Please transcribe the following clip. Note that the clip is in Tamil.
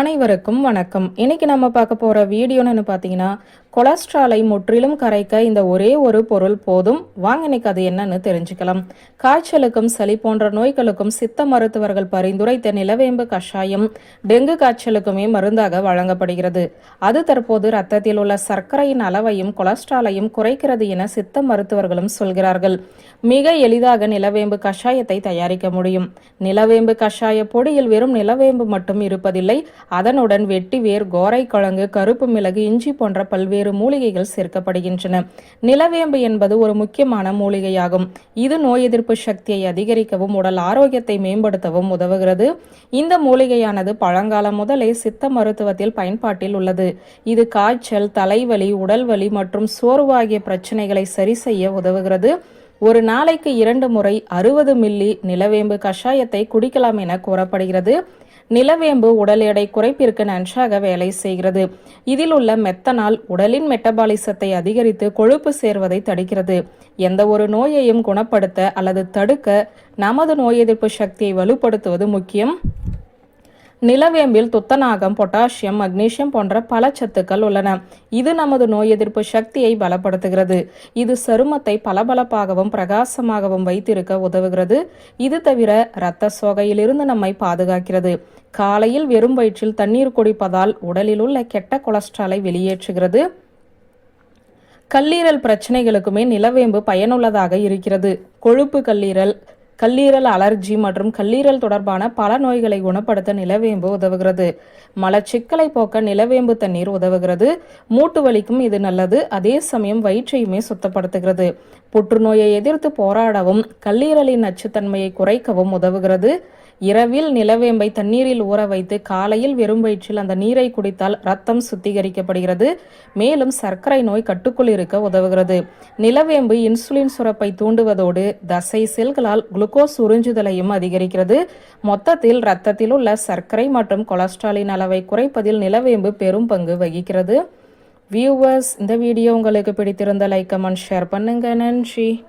அனைவருக்கும் வணக்கம். இன்னைக்கு நம்ம பார்க்க போற வீடியோன்னு பார்த்தீங்கன்னா கொலஸ்ட்ராலை முற்றிலும் கரைக்க இந்த ஒரே ஒரு பொருள் போதும். வாங்க இன்னைக்கு அது என்னன்னு தெரிஞ்சுக்கலாம். காய்ச்சலுக்கும் சளி போன்ற நோய்களுக்கும் சித்த மருத்துவர்கள் பரிந்துரைத்த நிலவேம்பு கஷாயம் டெங்கு காய்ச்சலுக்குமே மருந்தாக வழங்கப்படுகிறது. அது தற்போது ரத்தத்தில் உள்ள சர்க்கரையின் அளவையும் கொலஸ்ட்ராலையும் குறைக்கிறது என சித்த மருத்துவர்களும் சொல்கிறார்கள். மிக எளிதாக நிலவேம்பு கஷாயத்தை தயாரிக்க முடியும். நிலவேம்பு கஷாய பொடியில் வெறும் நிலவேம்பு மட்டும் இருப்பதில்லை அதனுடன் வெட்டி வேர் கோரைக்கிழங்கு கருப்பு மிளகு இஞ்சி போன்ற பல்வேறு மூலிகைகள் சேர்க்கப்படுகின்றன. நிலவேம்பு என்பது ஒரு முக்கியமான மூலிகையாகும். இது நோய் எதிர்ப்பு சக்தியை அதிகரிக்கவும் உடல் ஆரோக்கியத்தை மேம்படுத்தவும் உதவுகிறது. இந்த மூலிகையானது பழங்காலம் முதலே சித்த மருத்துவத்தில் பயன்பாட்டில் உள்ளது. இது காய்ச்சல் தலைவலி உடல்வலி மற்றும் சோர்வு ஆகிய பிரச்சனைகளை சரி செய்ய உதவுகிறது. ஒரு நாளைக்கு இரண்டு முறை அறுபது மில்லி நிலவேம்பு கஷாயத்தை குடிக்கலாம் என கூறப்படுகிறது. நிலவேம்பு உடல் எடை குறைப்பிற்கு நன்றாக வேலை செய்கிறது. இதில் உள்ள மெத்தனால் உடலின் மெட்டபாலிசத்தை அதிகரித்து கொழுப்பு சேர்வதை தடுக்கிறது. எந்த ஒரு நோயையும் குணப்படுத்த அல்லது தடுக்க நமது நோய் எதிர்ப்பு சக்தியை வலுப்படுத்துவது முக்கியம். நிலவேம்பில் துத்தநாகம் பொட்டாசியம் மக்னீசியம் போன்ற பல சத்துக்கள் உள்ளன. இது நமது நோய் எதிர்ப்பு சக்தியை பலப்படுத்துகிறது. இது சருமத்தை பளபளப்பாகவும் பிரகாசமாகவும் வைத்திருக்க உதவுகிறது. இது தவிர இரத்த சோகையிலிருந்து நம்மை பாதுகாக்கிறது. காலையில் வெறும் வயிற்றில் தண்ணீர் குடிப்பதால் உடலில் உள்ள கெட்ட கொலஸ்ட்ராலை வெளியேற்றுகிறது. கல்லீரல் பிரச்சனைகளுக்குமே நிலவேம்பு பயனுள்ளதாக இருக்கிறது. கொழுப்பு கல்லீரல் கல்லீரல் அலர்ஜி மற்றும் கல்லீரல் தொடர்பான பல நோய்களை குணப்படுத்த நிலவேம்பு உதவுகிறது. மலச்சிக்கலை போக்க நிலவேம்பு தண்ணீர் உதவுகிறது. மூட்டு வலிக்கும் இது நல்லது. அதே சமயம் வயிற்றையுமே சுத்தப்படுத்துகிறது. புற்றுநோயை எதிர்த்து போராடவும் கல்லீரலின் நச்சுத்தன்மையை குறைக்கவும் உதவுகிறது. இரவில் நிலவேம்பை தண்ணீரில் ஊற வைத்து காலையில் வெறும் வயிற்றில் அந்த நீரை குடித்தால் ரத்தம் சுத்திகரிக்கப்படுகிறது. மேலும் சர்க்கரை நோய் கட்டுக்குள் இருக்க உதவுகிறது. நிலவேம்பு இன்சுலின் சுரப்பை தூண்டுவதோடு தசை செல்களால் குளுக்கோஸ் உறிஞ்சுதலையும் அதிகரிக்கிறது. மொத்தத்தில் ரத்தத்தில் உள்ள சர்க்கரை மற்றும் கொலஸ்ட்ராலின் அளவை குறைப்பதில் நிலவேம்பு பெரும் பங்கு வகிக்கிறது. வியூவர்ஸ் இந்த வீடியோ உங்களுக்கு பிடித்திருந்த லைக் கமெண்ட் ஷேர் பண்ணுங்க. நன்றி.